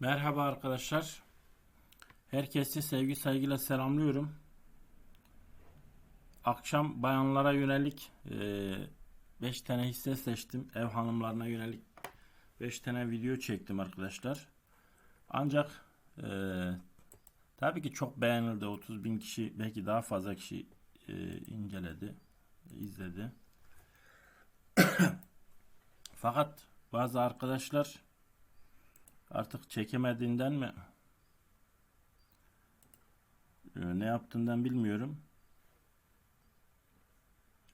Merhaba arkadaşlar. Herkesi sevgi saygıyla selamlıyorum. Akşam bayanlara yönelik 5 tane hisse seçtim. Ev hanımlarına yönelik 5 tane video çektim arkadaşlar. Ancak e, tabii ki çok beğenildi. 30 bin kişi belki daha fazla kişi e, inceledi, izledi. Fakat bazı arkadaşlar artık çekemediğinden mi e, ne yaptığından bilmiyorum.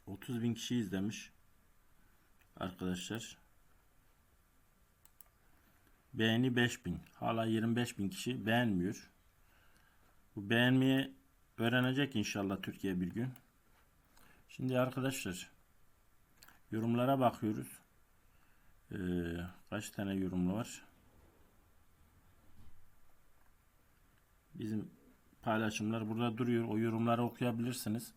30 bin kişi izlemiş arkadaşlar. Beğeni 5000. Hala 25 bin kişi beğenmiyor. Bu beğenmeyi öğrenecek inşallah Türkiye bir gün. Şimdi arkadaşlar yorumlara bakıyoruz. Ee, kaç tane yorumlu var? Bizim paylaşımlar burada duruyor. O yorumları okuyabilirsiniz.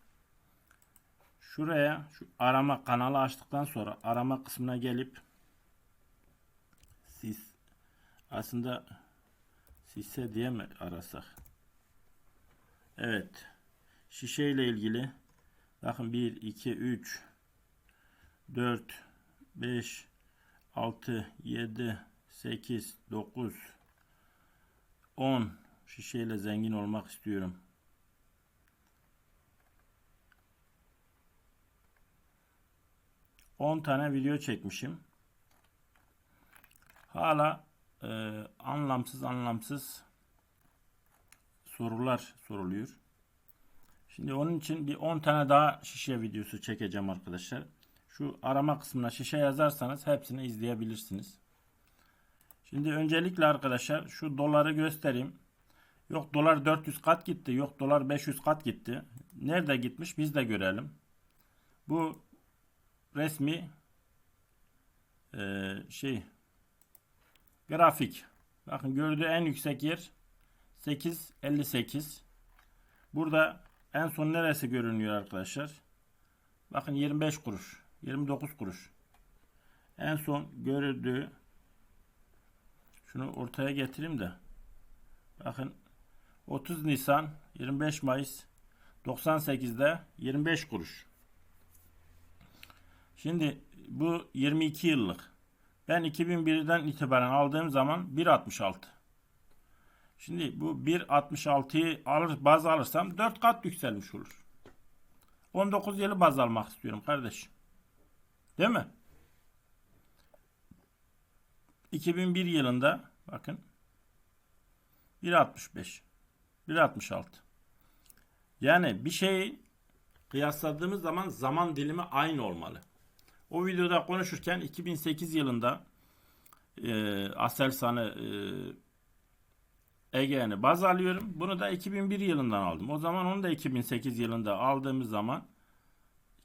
Şuraya şu arama kanalı açtıktan sonra arama kısmına gelip siz aslında sisse diye mi arasak? Evet. Şişe ile ilgili bakın 1 2 3 4 5 6 7 8 9 10 şişeyle zengin olmak istiyorum. On tane video çekmişim. Hala e, anlamsız anlamsız sorular soruluyor. Şimdi onun için bir 10 tane daha şişe videosu çekeceğim arkadaşlar. Şu arama kısmına şişe yazarsanız hepsini izleyebilirsiniz. Şimdi öncelikle arkadaşlar şu doları göstereyim. Yok dolar 400 kat gitti. Yok dolar 500 kat gitti. Nerede gitmiş biz de görelim. Bu resmi e, şey grafik. Bakın gördüğü en yüksek yer 8.58. Burada en son neresi görünüyor arkadaşlar? Bakın 25 kuruş. 29 kuruş. En son görüldüğü şunu ortaya getireyim de bakın 30 Nisan 25 Mayıs 98'de 25 kuruş. Şimdi bu 22 yıllık. Ben 2001'den itibaren aldığım zaman 1.66. Şimdi bu 1.66'yı alır, baz alırsam 4 kat yükselmiş olur. 19 yılı baz almak istiyorum kardeşim. Değil mi? 2001 yılında bakın 1.65 1.66 yani bir şeyi kıyasladığımız zaman zaman dilimi aynı olmalı. O videoda konuşurken 2008 yılında e, Aselsan'ı e, Ege'ni baz alıyorum. Bunu da 2001 yılından aldım. O zaman onu da 2008 yılında aldığımız zaman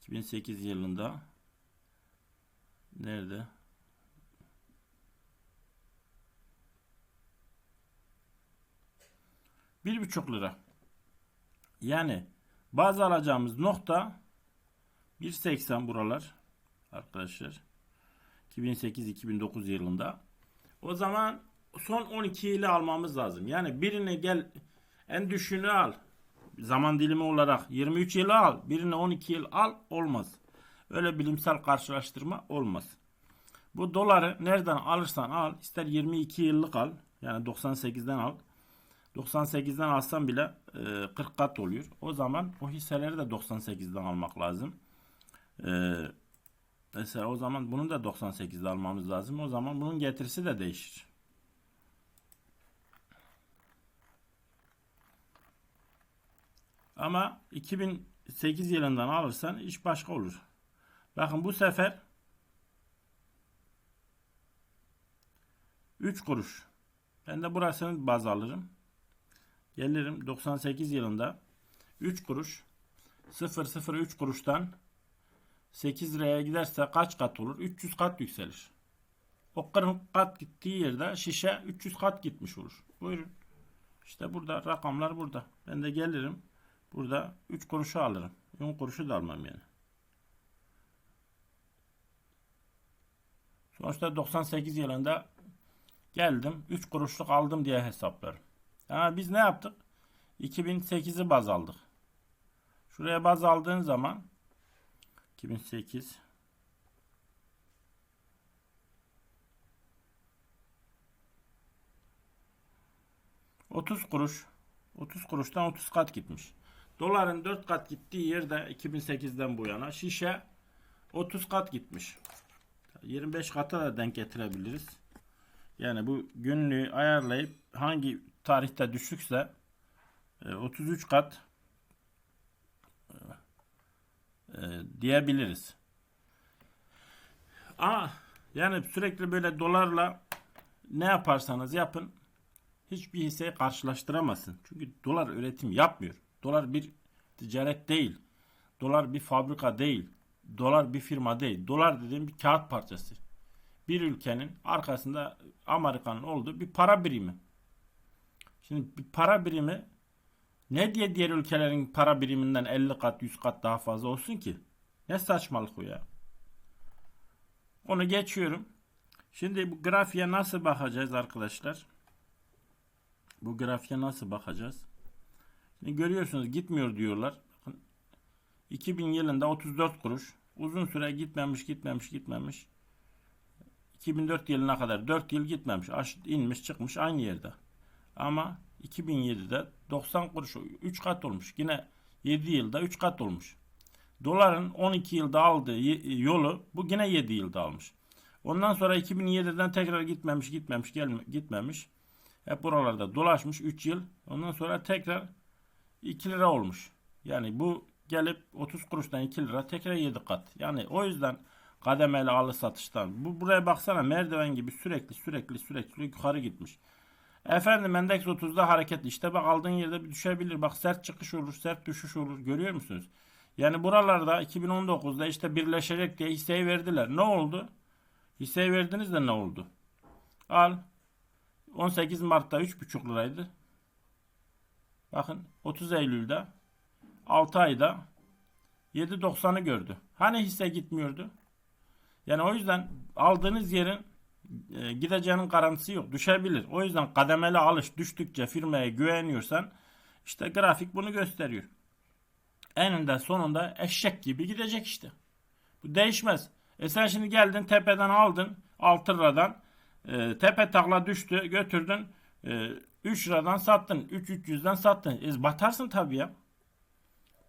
2008 yılında nerede? Bir buçuk lira. Yani bazı alacağımız nokta 1.80 buralar arkadaşlar. 2008-2009 yılında. O zaman son 12 ile almamız lazım. Yani birini gel en düşüğünü al. Zaman dilimi olarak 23 yılı al. Birini 12 yıl al. Olmaz. Öyle bilimsel karşılaştırma olmaz. Bu doları nereden alırsan al. ister 22 yıllık al. Yani 98'den al. 98'den alsam bile e, 40 kat oluyor. O zaman o hisseleri de 98'den almak lazım. E, mesela o zaman bunu da 98'de almamız lazım. O zaman bunun getirisi de değişir. Ama 2008 yılından alırsan iş başka olur. Bakın bu sefer 3 kuruş. Ben de burasını baz alırım. Gelirim 98 yılında 3 kuruş 003 kuruştan 8 liraya giderse kaç kat olur? 300 kat yükselir. O 40 kat gittiği yerde şişe 300 kat gitmiş olur. Buyurun. İşte burada rakamlar burada. Ben de gelirim. Burada 3 kuruşu alırım. 10 kuruşu da almam yani. Sonuçta 98 yılında Geldim 3 kuruşluk aldım diye hesaplarım. Ama biz ne yaptık? 2008'i baz aldık. Şuraya baz aldığın zaman 2008 30 kuruş 30 kuruştan 30 kat gitmiş. Doların 4 kat gittiği yerde 2008'den bu yana şişe 30 kat gitmiş. 25 kata da denk getirebiliriz. Yani bu günlüğü ayarlayıp hangi tarihte düşükse e, 33 kat e, diyebiliriz. Ama yani sürekli böyle dolarla ne yaparsanız yapın hiçbir hisseyi karşılaştıramazsın. Çünkü dolar üretim yapmıyor. Dolar bir ticaret değil. Dolar bir fabrika değil. Dolar bir firma değil. Dolar dediğim bir kağıt parçası. Bir ülkenin arkasında Amerika'nın olduğu bir para birimi. Şimdi para birimi ne diye diğer ülkelerin para biriminden 50 kat 100 kat daha fazla olsun ki? Ne saçmalık o ya. Onu geçiyorum. Şimdi bu grafiğe nasıl bakacağız arkadaşlar? Bu grafiğe nasıl bakacağız? Şimdi görüyorsunuz gitmiyor diyorlar. Bakın 2000 yılında 34 kuruş. Uzun süre gitmemiş, gitmemiş, gitmemiş. 2004 yılına kadar 4 yıl gitmemiş. Aş, inmiş, çıkmış aynı yerde. Ama 2007'de 90 kuruş 3 kat olmuş. Yine 7 yılda 3 kat olmuş. Doların 12 yılda aldığı yolu bu yine 7 yılda almış. Ondan sonra 2007'den tekrar gitmemiş, gitmemiş, gelme, gitmemiş. Hep buralarda dolaşmış 3 yıl. Ondan sonra tekrar 2 lira olmuş. Yani bu gelip 30 kuruştan 2 lira tekrar 7 kat. Yani o yüzden kademeli alı satıştan. Bu buraya baksana merdiven gibi sürekli sürekli sürekli yukarı gitmiş. Efendim endeks 30'da hareketli. İşte bak aldığın yerde bir düşebilir. Bak sert çıkış olur, sert düşüş olur. Görüyor musunuz? Yani buralarda 2019'da işte birleşecek diye hisseyi verdiler. Ne oldu? Hisseyi verdiniz de ne oldu? Al 18 Mart'ta 3,5 liraydı. Bakın 30 Eylül'de 6 ayda 7.90'ı gördü. Hani hisse gitmiyordu? Yani o yüzden aldığınız yerin e, gideceğinin garantisi yok. Düşebilir. O yüzden kademeli alış düştükçe firmaya güveniyorsan işte grafik bunu gösteriyor. Eninde sonunda eşek gibi gidecek işte. Bu değişmez. E sen şimdi geldin tepeden aldın 6 liradan e, tepe takla düştü götürdün e, 3 liradan sattın 3 300'den sattın. E, batarsın tabii ya.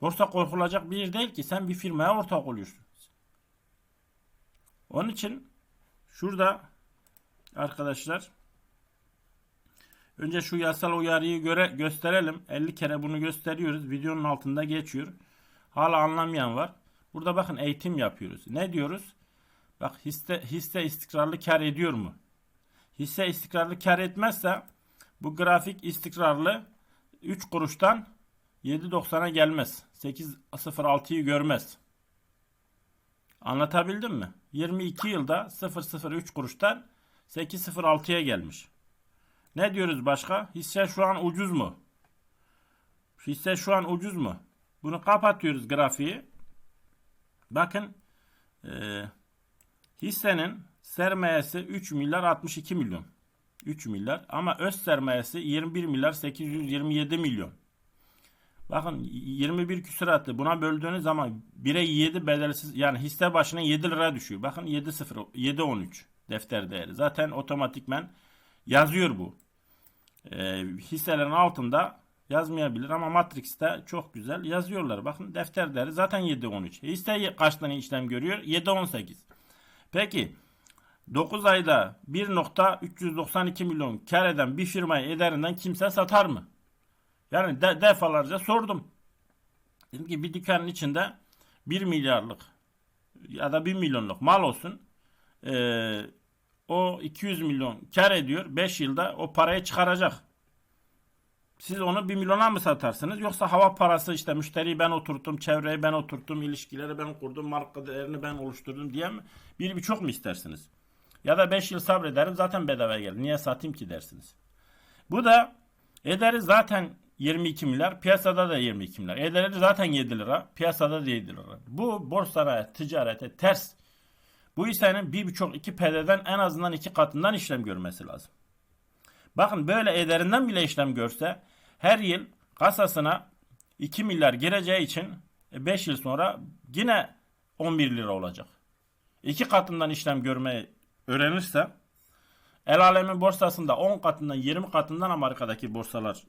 Borsa korkulacak bir değil ki sen bir firmaya ortak oluyorsun. Onun için şurada arkadaşlar önce şu yasal uyarıyı göre gösterelim. 50 kere bunu gösteriyoruz. Videonun altında geçiyor. Hala anlamayan var. Burada bakın eğitim yapıyoruz. Ne diyoruz? Bak hisse, hisse istikrarlı kar ediyor mu? Hisse istikrarlı kar etmezse bu grafik istikrarlı 3 kuruştan 7.90'a gelmez. 8.06'yı görmez. Anlatabildim mi? 22 yılda 0.03 kuruştan 8.06'ya gelmiş. Ne diyoruz başka? Hisse şu an ucuz mu? Hisse şu an ucuz mu? Bunu kapatıyoruz grafiği. Bakın e, hissenin sermayesi 3 milyar 62 milyon. 3 milyar ama öz sermayesi 21 milyar 827 milyon. Bakın 21 küsuratı buna böldüğünüz zaman 1'e 7 bedelsiz yani hisse başına 7 lira düşüyor. Bakın 7 0 7 13 defter değeri. Zaten otomatikmen yazıyor bu. E, hisselerin altında yazmayabilir ama Matrix'te çok güzel yazıyorlar. Bakın defter değeri zaten 7 13. Hisse kaç tane işlem görüyor? 7 18. Peki 9 ayda 1.392 milyon kar eden bir firmayı ederinden kimse satar mı? Yani de, defalarca sordum. Dedim ki bir dükkanın içinde 1 milyarlık ya da 1 milyonluk mal olsun. Ee, o 200 milyon kar ediyor. 5 yılda o parayı çıkaracak. Siz onu 1 milyona mı satarsınız? Yoksa hava parası işte müşteriyi ben oturttum, çevreyi ben oturttum, ilişkileri ben kurdum, marka değerini ben oluşturdum diye mi? Bir birçok mu istersiniz? Ya da 5 yıl sabrederim zaten bedava gelir. Niye satayım ki dersiniz. Bu da ederi zaten 22 milyar. Piyasada da 22 milyar. Ederi zaten 7 lira. Piyasada da 7 lira. Bu borsaya, ticarete ters. Bu hissenin bir birçok iki PD'den en azından iki katından işlem görmesi lazım. Bakın böyle ederinden bile işlem görse her yıl kasasına 2 milyar gireceği için 5 yıl sonra yine 11 lira olacak. İki katından işlem görmeyi öğrenirse el alemin borsasında 10 katından 20 katından Amerika'daki borsalar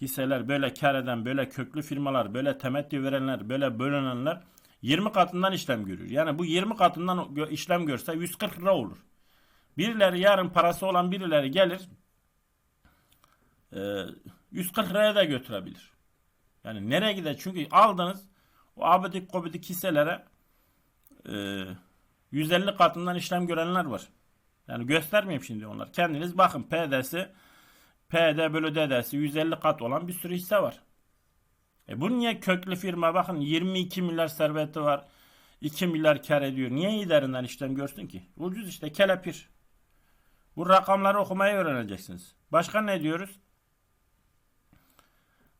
hisseler böyle kar eden böyle köklü firmalar böyle temettü verenler böyle bölünenler 20 katından işlem görüyor. Yani bu 20 katından işlem görse 140 lira olur. Birileri yarın parası olan birileri gelir e, 140 liraya da götürebilir. Yani nereye gider? Çünkü aldınız o abidik kobidik hisselere e, 150 katından işlem görenler var. Yani göstermeyeyim şimdi onlar. Kendiniz bakın PD'si PD bölü DD'si 150 kat olan bir sürü hisse var. E bu niye köklü firma bakın 22 milyar serveti var. 2 milyar kar ediyor. Niye idarinden işlem görsün ki? Ucuz işte kelepir. Bu rakamları okumayı öğreneceksiniz. Başka ne diyoruz?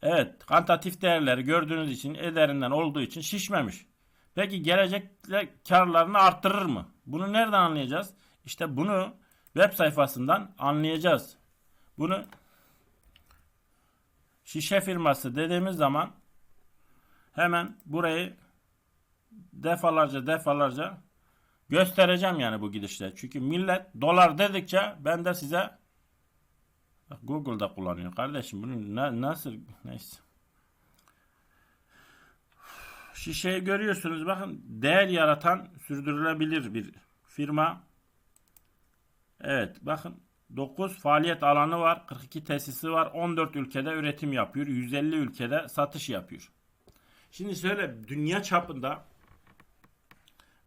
Evet, kantatif değerleri gördüğünüz için ederinden olduğu için şişmemiş. Peki gelecekte karlarını arttırır mı? Bunu nereden anlayacağız? İşte bunu web sayfasından anlayacağız. Bunu şişe firması dediğimiz zaman hemen burayı defalarca defalarca göstereceğim yani bu gidişle. Çünkü millet dolar dedikçe ben de size Google'da kullanıyor kardeşim. Bunu na- nasıl neyse. Şişeyi görüyorsunuz bakın değer yaratan sürdürülebilir bir firma. Evet bakın 9 faaliyet alanı var. 42 tesisi var. 14 ülkede üretim yapıyor. 150 ülkede satış yapıyor. Şimdi şöyle dünya çapında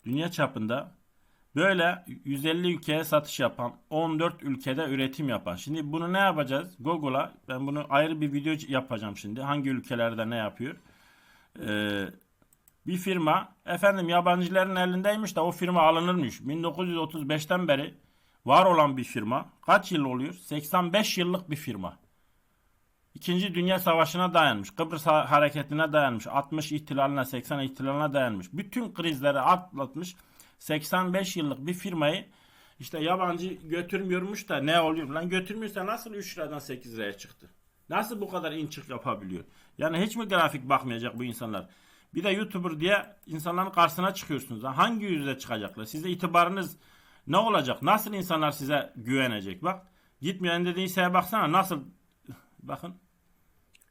dünya çapında böyle 150 ülkeye satış yapan 14 ülkede üretim yapan. Şimdi bunu ne yapacağız? Google'a ben bunu ayrı bir video yapacağım şimdi. Hangi ülkelerde ne yapıyor? Ee, bir firma efendim yabancıların elindeymiş de o firma alınırmış. 1935'ten beri var olan bir firma. Kaç yıl oluyor? 85 yıllık bir firma. İkinci Dünya Savaşı'na dayanmış. Kıbrıs ha- hareketine dayanmış. 60 ihtilaline 80 ihtilaline dayanmış. Bütün krizleri atlatmış. 85 yıllık bir firmayı işte yabancı götürmüyormuş da ne oluyor lan götürmüyorsa nasıl 3 liradan 8 liraya çıktı? Nasıl bu kadar in çık yapabiliyor? Yani hiç mi grafik bakmayacak bu insanlar? Bir de YouTuber diye insanların karşısına çıkıyorsunuz. Ha, Hangi yüzle çıkacaklar? Size itibarınız ne olacak? Nasıl insanlar size güvenecek? Bak gitmeyen dediğin şeye baksana nasıl bakın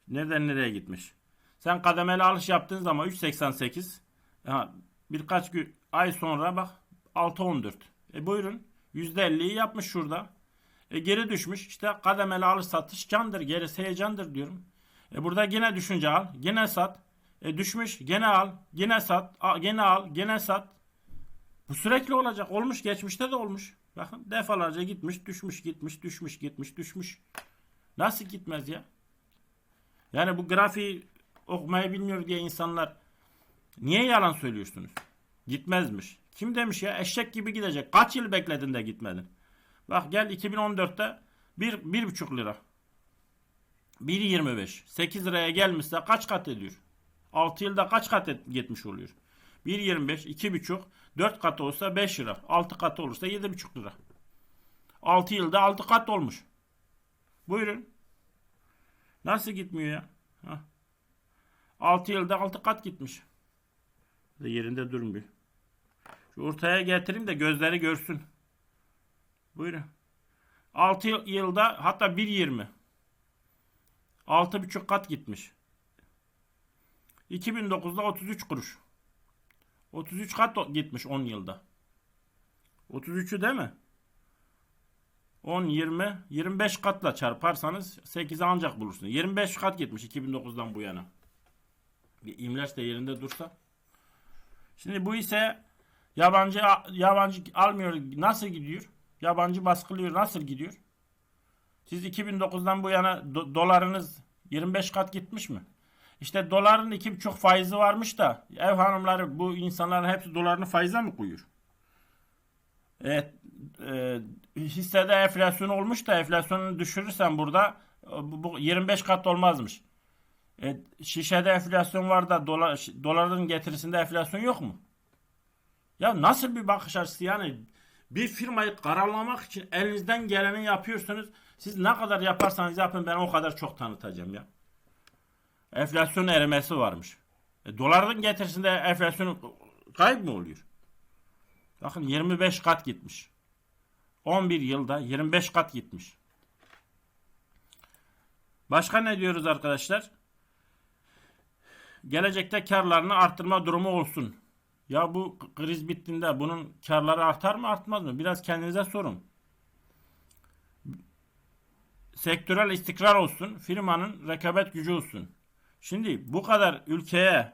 nereden nereye gitmiş. Sen kademeli alış yaptığın zaman 3.88 ha, birkaç gün ay sonra bak 6.14 e buyurun %50'yi yapmış şurada. E geri düşmüş. İşte kademeli alış satış candır. Gerisi heyecandır diyorum. E burada yine düşünce al. Yine sat. E düşmüş. Gene al. Gene sat. A, gene al. Gene sat. Bu sürekli olacak. Olmuş. Geçmişte de olmuş. Bakın defalarca gitmiş. Düşmüş. Gitmiş. Düşmüş. Gitmiş. Düşmüş. Nasıl gitmez ya? Yani bu grafiği okumayı bilmiyor diye insanlar niye yalan söylüyorsunuz? Gitmezmiş. Kim demiş ya? Eşek gibi gidecek. Kaç yıl bekledin de gitmedin? Bak gel 2014'te 1 1,5 lira. 1.25. 8 liraya gelmişse kaç kat ediyor? 6 yılda kaç kat et, gitmiş oluyor? 1.25, 2,5, 4 kat olsa 5 lira. 6 kat olursa 7,5 lira. 6 yılda 6 kat olmuş. Buyurun. Nasıl gitmiyor ya? Hah. 6 yılda 6 kat gitmiş. De yerinde durmuyor. Şu ortaya getireyim de gözleri görsün. Buyurun. 6 yılda hatta 1.20. 6,5 kat gitmiş. 2009'da 33 kuruş. 33 kat gitmiş 10 yılda. 33'ü değil mi? 10, 20, 25 katla çarparsanız 8'i ancak bulursunuz. 25 kat gitmiş 2009'dan bu yana. Bir imleç de yerinde dursa. Şimdi bu ise yabancı yabancı almıyor. Nasıl gidiyor? Yabancı baskılıyor. Nasıl gidiyor? Siz 2009'dan bu yana do- dolarınız 25 kat gitmiş mi? İşte doların iki buçuk faizi varmış da ev hanımları bu insanların hepsi dolarını faize mi koyuyor? Evet, e, hissede enflasyon olmuş da enflasyonu düşürürsen burada e, bu, bu 25 kat olmazmış. E, şişede enflasyon var da dolar, doların getirisinde enflasyon yok mu? Ya nasıl bir bakış açısı yani bir firmayı kararlamak için elinizden geleni yapıyorsunuz. Siz ne kadar yaparsanız yapın ben o kadar çok tanıtacağım ya. Enflasyon erimesi varmış. E, doların getirisinde enflasyon kayıp mı oluyor? Bakın 25 kat gitmiş. 11 yılda 25 kat gitmiş. Başka ne diyoruz arkadaşlar? Gelecekte karlarını arttırma durumu olsun. Ya bu kriz bittiğinde bunun karları artar mı artmaz mı? Biraz kendinize sorun. Sektörel istikrar olsun. Firmanın rekabet gücü olsun. Şimdi bu kadar ülkeye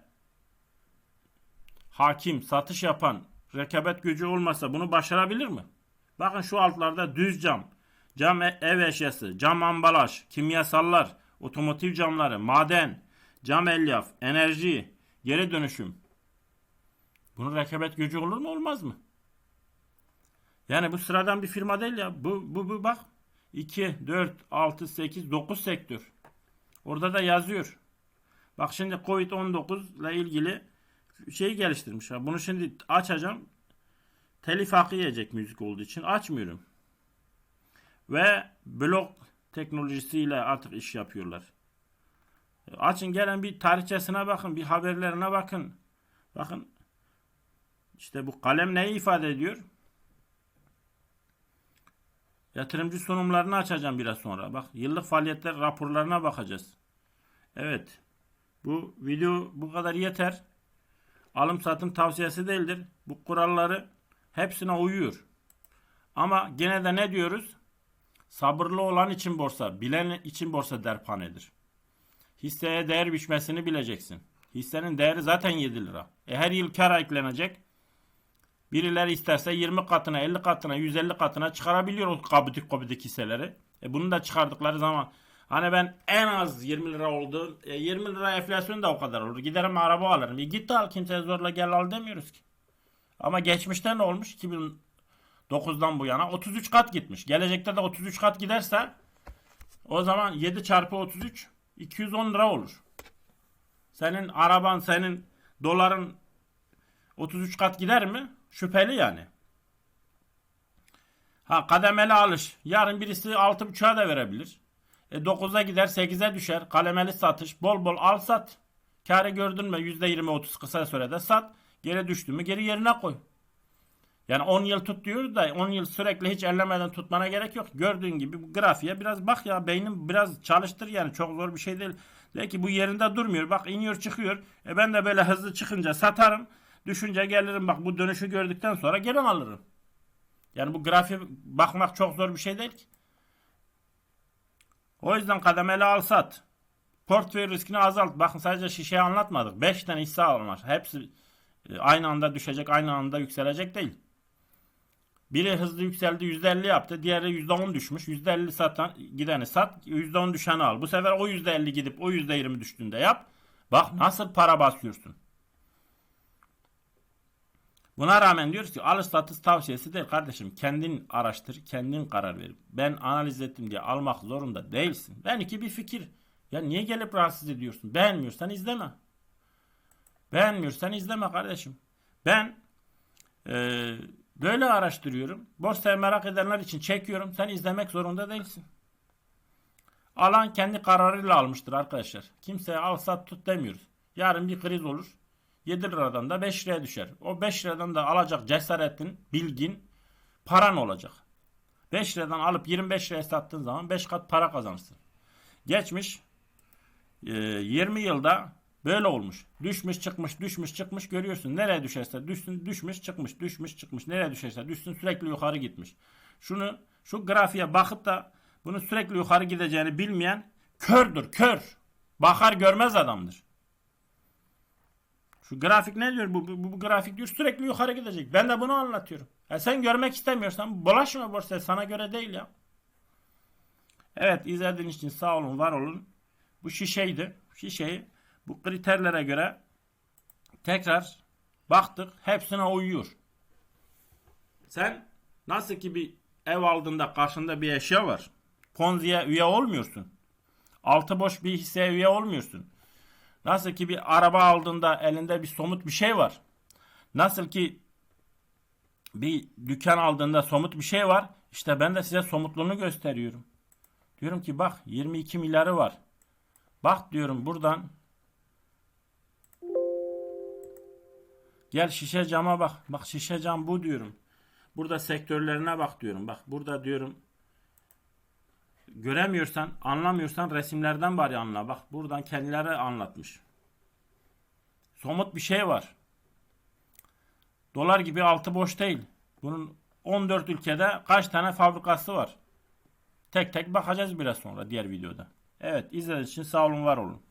hakim, satış yapan rekabet gücü olmasa bunu başarabilir mi? Bakın şu altlarda düz cam, cam e- ev eşyası, cam ambalaj, kimyasallar, otomotiv camları, maden, cam elyaf, enerji, geri dönüşüm. Bunun rekabet gücü olur mu olmaz mı? Yani bu sıradan bir firma değil ya. Bu, bu, bu bak 2, 4, 6, 8, 9 sektör. Orada da yazıyor. Bak şimdi Covid-19 ile ilgili şey geliştirmiş. Bunu şimdi açacağım. Telif hakkı yiyecek müzik olduğu için açmıyorum. Ve blok teknolojisiyle artık iş yapıyorlar. Açın gelen bir tarihçesine bakın, bir haberlerine bakın. Bakın işte bu kalem neyi ifade ediyor? Yatırımcı sunumlarını açacağım biraz sonra. Bak yıllık faaliyetler raporlarına bakacağız. Evet. Bu video bu kadar yeter. Alım satım tavsiyesi değildir. Bu kuralları hepsine uyuyor. Ama gene de ne diyoruz? Sabırlı olan için borsa, bilen için borsa derpanedir. Hisseye değer biçmesini bileceksin. Hissenin değeri zaten 7 lira. E her yıl kar eklenecek. Birileri isterse 20 katına, 50 katına, 150 katına çıkarabiliyor o kabidik kabidik hisseleri. E bunu da çıkardıkları zaman hani ben en az 20 lira oldu. E 20 lira enflasyon da o kadar olur. Giderim araba alırım. E git al kimseye zorla gel al demiyoruz ki. Ama geçmişte ne olmuş? 2009'dan bu yana 33 kat gitmiş. Gelecekte de 33 kat giderse o zaman 7 çarpı 33 210 lira olur. Senin araban, senin doların 33 kat gider mi? Şüpheli yani. Ha kademeli alış. Yarın birisi 6.5'a da verebilir. E 9'a gider 8'e düşer. Kalemeli satış. Bol bol al sat. Karı gördün mü %20-30 kısa sürede sat. Geri düştü mü geri yerine koy. Yani 10 yıl tut diyoruz da 10 yıl sürekli hiç ellemeden tutmana gerek yok. Gördüğün gibi grafiğe biraz bak ya beynim biraz çalıştır yani çok zor bir şey değil. De ki bu yerinde durmuyor. Bak iniyor çıkıyor. E ben de böyle hızlı çıkınca satarım. Düşünce gelirim bak bu dönüşü gördükten sonra geri alırım. Yani bu grafiğe bakmak çok zor bir şey değil ki. O yüzden kademeli al sat. Portföy riskini azalt. Bakın sadece şişeyi anlatmadık. 5 tane hisse almak. Hepsi e, aynı anda düşecek, aynı anda yükselecek değil. Biri hızlı yükseldi %50 yaptı. Diğeri %10 düşmüş. %50 satan gideni sat. %10 düşeni al. Bu sefer o %50 gidip o %20 düştüğünde yap. Bak nasıl para basıyorsun. Buna rağmen diyoruz ki alış satış tavsiyesi değil kardeşim. Kendin araştır, kendin karar ver. Ben analiz ettim diye almak zorunda değilsin. Belki bir fikir. Ya niye gelip rahatsız ediyorsun? Beğenmiyorsan izleme. Beğenmiyorsan izleme kardeşim. Ben e, böyle araştırıyorum. Borsayı merak edenler için çekiyorum. Sen izlemek zorunda değilsin. Alan kendi kararıyla almıştır arkadaşlar. Kimseye al sat tut demiyoruz. Yarın bir kriz olur. 7 liradan da 5 liraya düşer. O 5 liradan da alacak cesaretin, bilgin, paran olacak. 5 liradan alıp 25 liraya sattığın zaman 5 kat para kazanırsın. Geçmiş 20 yılda böyle olmuş. Düşmüş çıkmış düşmüş çıkmış görüyorsun. Nereye düşerse düşsün düşmüş çıkmış düşmüş çıkmış. Nereye düşerse düşsün sürekli yukarı gitmiş. Şunu şu grafiğe bakıp da bunu sürekli yukarı gideceğini bilmeyen kördür kör. Bakar görmez adamdır. Şu grafik ne diyor? Bu, bu, bu grafik diyor sürekli yukarı gidecek. Ben de bunu anlatıyorum. Ya sen görmek istemiyorsan bulaşma borsaya sana göre değil ya. Evet izlediğiniz için sağ olun var olun. Bu şişeydi. Şişeyi bu kriterlere göre tekrar baktık hepsine uyuyor. Sen nasıl ki bir ev aldığında karşında bir eşya var. Ponzi'ye üye olmuyorsun. Altı boş bir hisseye üye olmuyorsun. Nasıl ki bir araba aldığında elinde bir somut bir şey var. Nasıl ki bir dükkan aldığında somut bir şey var. İşte ben de size somutluğunu gösteriyorum. Diyorum ki bak 22 milyarı var. Bak diyorum buradan Gel şişe cama bak. Bak şişe cam bu diyorum. Burada sektörlerine bak diyorum. Bak burada diyorum. Göremiyorsan, anlamıyorsan resimlerden bari anla. Bak buradan kendileri anlatmış. Somut bir şey var. Dolar gibi altı boş değil. Bunun 14 ülkede kaç tane fabrikası var? Tek tek bakacağız biraz sonra diğer videoda. Evet izlediğiniz için sağ olun var olun.